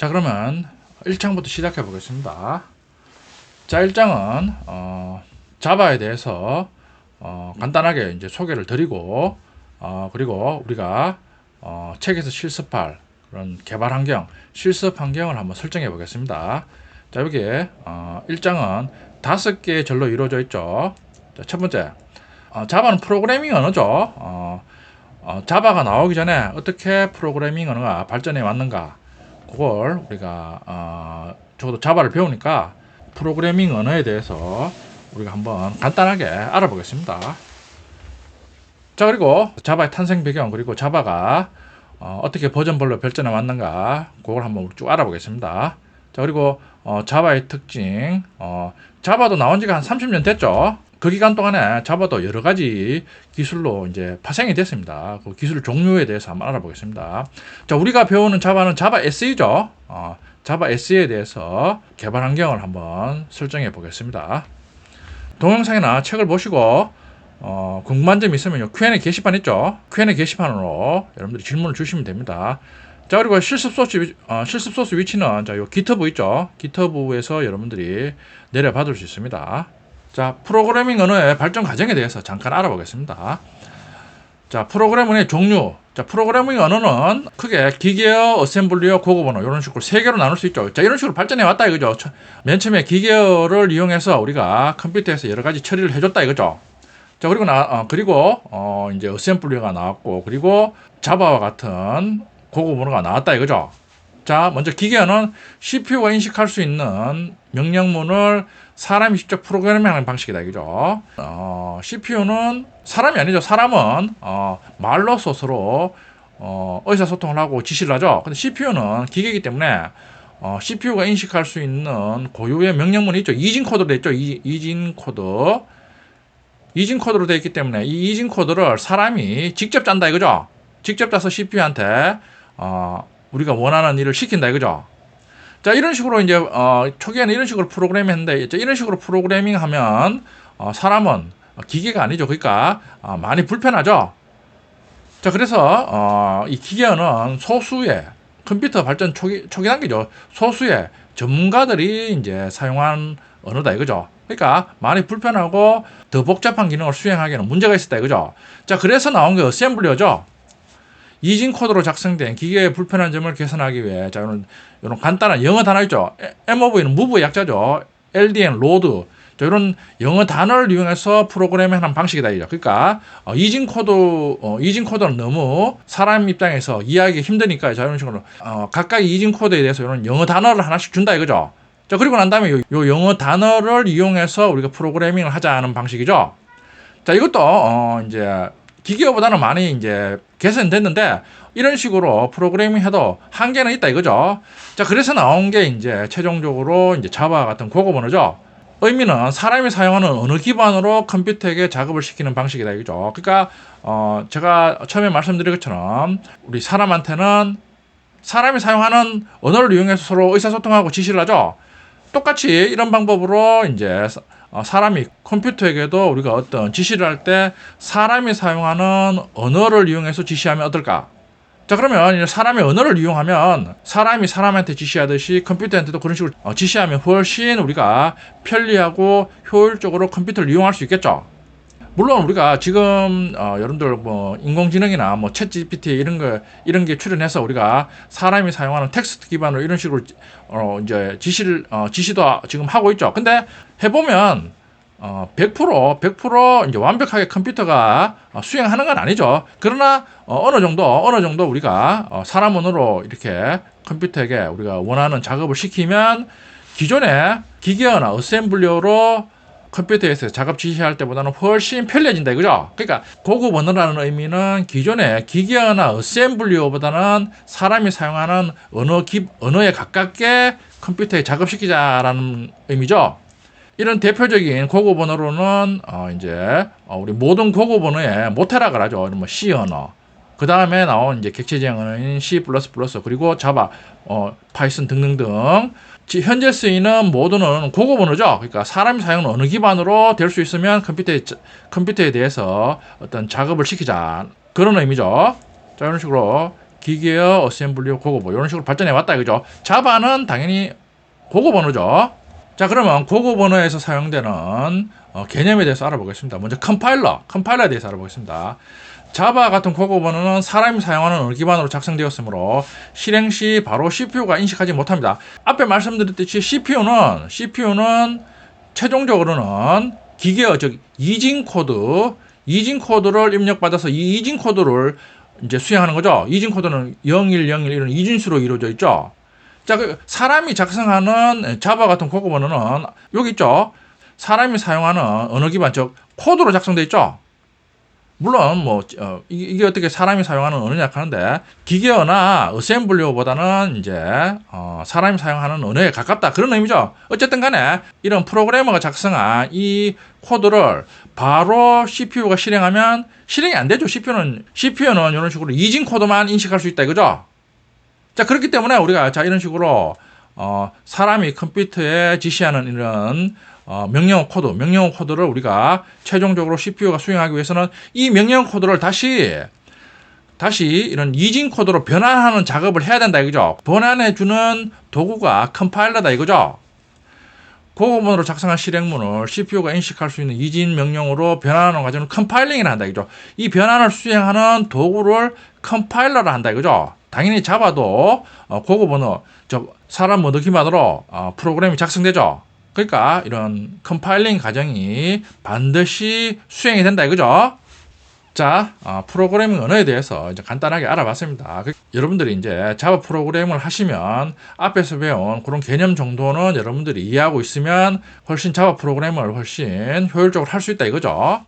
자 그러면 1장부터 시작해 보겠습니다. 자 1장은 어, 자바에 대해서 어, 간단하게 이제 소개를 드리고 어, 그리고 우리가 어, 책에서 실습할 그런 개발 환경, 실습 환경을 한번 설정해 보겠습니다. 자 여기에 어, 1장은 다섯 개의 절로 이루어져 있죠. 자, 첫 번째 어, 자바는 프로그래밍 언어죠. 어, 어, 자바가 나오기 전에 어떻게 프로그래밍 언어가 발전해 왔는가 그걸 우리가 어, 적어도 자바를 배우니까 프로그래밍 언어에 대해서 우리가 한번 간단하게 알아보겠습니다. 자 그리고 자바의 탄생 배경 그리고 자바가 어, 떻게 버전별로 발전해 왔는가 그걸 한번 쭉 알아보겠습니다. 자 그리고 어, 자바의 특징 어, 자바도 나온 지가 한 30년 됐죠. 그 기간 동안에 자바도 여러 가지 기술로 이제 파생이 됐습니다. 그 기술 종류에 대해서 한번 알아보겠습니다. 자, 우리가 배우는 자바는 자바 SE죠. 어, 자바 SE에 대해서 개발 환경을 한번 설정해 보겠습니다. 동영상이나 책을 보시고 어, 궁금한 점 있으면 요 Q&A 게시판 있죠. Q&A 게시판으로 여러분들이 질문을 주시면 됩니다. 자 그리고 실습 소스 위- 어, 실습 소스 위치는 자요 기터브 있죠. 기터브에서 여러분들이 내려 받을 수 있습니다. 자 프로그래밍 언어의 발전 과정에 대해서 잠깐 알아보겠습니다. 자 프로그래밍 의 종류. 자 프로그래밍 언어는 크게 기계어, 어셈블리어, 고급 언어 이런 식으로 세 개로 나눌 수 있죠. 자 이런 식으로 발전해 왔다 이거죠. 처- 맨 처음에 기계어를 이용해서 우리가 컴퓨터에서 여러 가지 처리를 해줬다 이거죠. 자 그리고 나 어, 그리고 어 이제 어셈블리어가 나왔고 그리고 자바와 같은 고급 언어가 나왔다 이거죠. 자 먼저 기계어는 CPU가 인식할 수 있는 명령문을 사람이 직접 프로그래밍하는 방식이다 이거죠. 어, CPU는 사람이 아니죠. 사람은 어, 말로 스스로 어, 의사소통을 하고 지시를 하죠. 근데 CPU는 기계이기 때문에 어, CPU가 인식할 수 있는 고유의 명령문이 있죠. 이진 코드로 돼 있죠. 이, 이진 코드. 이진 코드로 되어 있기 때문에 이 이진 코드를 사람이 직접 짠다 이거죠. 직접 짜서 CPU한테 어, 우리가 원하는 일을 시킨다 이거죠. 자 이런 식으로 이제 어, 초기에는 이런 식으로 프로그래밍 했는데 이제 이런 식으로 프로그래밍 하면 어, 사람은 기계가 아니죠. 그러니까 어, 많이 불편하죠. 자 그래서 어, 이 기계어는 소수의 컴퓨터 발전 초기 초기 단계죠. 소수의 전문가들이 이제 사용한 언어다 이거죠. 그러니까 많이 불편하고 더 복잡한 기능을 수행하기에는 문제가 있었다 이거죠. 자 그래서 나온 게 어셈블리어죠. 이진 코드로 작성된 기계의 불편한 점을 개선하기 위해 자 이런 이런 간단한 영어 단어 있죠. 에- MOV는 무브의 약자죠. LDN 로드. 자, 이런 영어 단어를 이용해서 프로그래밍하는 방식이다 이죠. 그러니까 어, 이진 코드 어, 이진 코드는 너무 사람 입장에서 이해하기 힘드니까 자 이런 식으로 어, 각각 이진 코드에 대해서 이런 영어 단어를 하나씩 준다 이거죠. 자 그리고 난 다음에 요, 요 영어 단어를 이용해서 우리가 프로그래밍을 하자는 방식이죠. 자 이것도 어, 이제 기계어보다는 많이 이제 개선됐는데 이런 식으로 프로그래밍 해도 한계는 있다 이거죠. 자 그래서 나온 게 이제 최종적으로 이제 자바 같은 고급 언어죠. 의미는 사람이 사용하는 언어 기반으로 컴퓨터에게 작업을 시키는 방식이다 이거죠. 그러니까 어 제가 처음에 말씀드린 것처럼 우리 사람한테는 사람이 사용하는 언어를 이용해서 서로 의사소통하고 지시를 하죠. 똑같이 이런 방법으로 이제 사- 어, 사람이 컴퓨터에게도 우리가 어떤 지시를 할 때 사람이 사용하는 언어를 이용해서 지시하면 어떨까? 자 그러면 사람의 언어를 이용하면 사람이 사람한테 지시하듯이 컴퓨터한테도 그런 식으로 어, 지시하면 훨씬 우리가 편리하고 효율적으로 컴퓨터를 이용할 수 있겠죠. 물론 우리가 지금 어, 여러분들 뭐 인공지능이나 뭐 챗GPT 이런 거 이런 게 출연해서 우리가 사람이 사용하는 텍스트 기반으로 이런 식으로 어 이제 지시를 어 지시도 지금 하고 있죠. 근데 해보면 어 100% 100% 이제 완벽하게 컴퓨터가 어, 수행하는 건 아니죠. 그러나 어, 어느 정도 어느 정도 우리가 어, 사람 언어로 이렇게 컴퓨터에게 우리가 원하는 작업을 시키면 기존의 기계어나 어셈블리어로 컴퓨터에서 작업 지시할 때보다는 훨씬 편리해진다 이거죠. 그러니까 고급 언어라는 의미는 기존의 기계어나 어셈블리어보다는 사람이 사용하는 언어 기 언어에 가깝게 컴퓨터에 작업시키자라는 의미죠. 이런 대표적인 고급 언어로는 어 이제 어 우리 모든 고급 언어에 모테라가 하죠. 뭐 C 언어. 그 다음에 나온 이제 객체적 언어인 C++ 그리고 자바, 어, 파이썬 등등등 지- 현재 쓰이는 모두는 고급 언어죠. 그러니까 사람이 사용하는 언어 기반으로 될 수 있으면 컴퓨터에 컴퓨터에 대해서 어떤 작업을 시키자 그런 의미죠. 자 이런 식으로 기계어 어셈블리어 고급 이런 식으로 발전해 왔다 이거죠. 자바는 당연히 고급 언어죠. 자 그러면 고급 언어에서 사용되는 어, 개념에 대해서 알아보겠습니다. 먼저 컴파일러, 컴파일러에 대해서 알아보겠습니다. 자바 같은 고급 언어는 사람이 사용하는 언어 기반으로 작성되었으므로 실행 시 바로 CPU가 인식하지 못합니다. 앞에 말씀드렸듯이 CPU는 CPU는 최종적으로는 기계어 즉 이진 코드, 이진 코드를 입력받아서 이 이진 코드를 이제 수행하는 거죠. 이진 코드는 0101 이런 이진수로 이루어져 있죠. 자, 그 사람이 작성하는 자바 같은 고급 언어는 여기 있죠. 사람이 사용하는 언어 기반 즉 코드로 작성돼 있죠. 물론 뭐 어, 이게, 어떻게 사람이 사용하는 언어냐 하는데 기계어나 어셈블리어보다는 이제 어, 사람이 사용하는 언어에 가깝다 그런 의미죠. 어쨌든 간에 이런 프로그래머가 작성한 이 코드를 바로 CPU가 실행하면 실행이 안 되죠. CPU는 CPU는 이런 식으로 이진 코드만 인식할 수 있다 이거죠. 자 그렇기 때문에 우리가 자 이런 식으로 어, 사람이 컴퓨터에 지시하는 이런 어, 명령어 코드, 명령어 코드를 우리가 최종적으로 CPU가 수행하기 위해서는 이 명령어 코드를 다시 다시 이런 이진 코드로 변환하는 작업을 해야 된다 이거죠. 변환해 주는 도구가 컴파일러다 이거죠. 고급문으로 작성한 실행문을 CPU가 인식할 수 있는 이진 명령으로 변환하는 과정을 컴파일링이라 한다 이거죠. 이 변환을 수행하는 도구를 컴파일러라 한다 이거죠. 당연히 자바도 어, 고급 언어, 저 사람 언어 기반으로 어, 프로그램이 작성되죠. 그러니까 이런 컴파일링 과정이 반드시 수행이 된다 이거죠. 자, 어, 프로그래밍 언어에 대해서 이제 간단하게 알아봤습니다. 그, 여러분들이 이제 자바 프로그램을 하시면 앞에서 배운 그런 개념 정도는 여러분들이 이해하고 있으면 훨씬 자바 프로그램을 훨씬 효율적으로 할 수 있다 이거죠.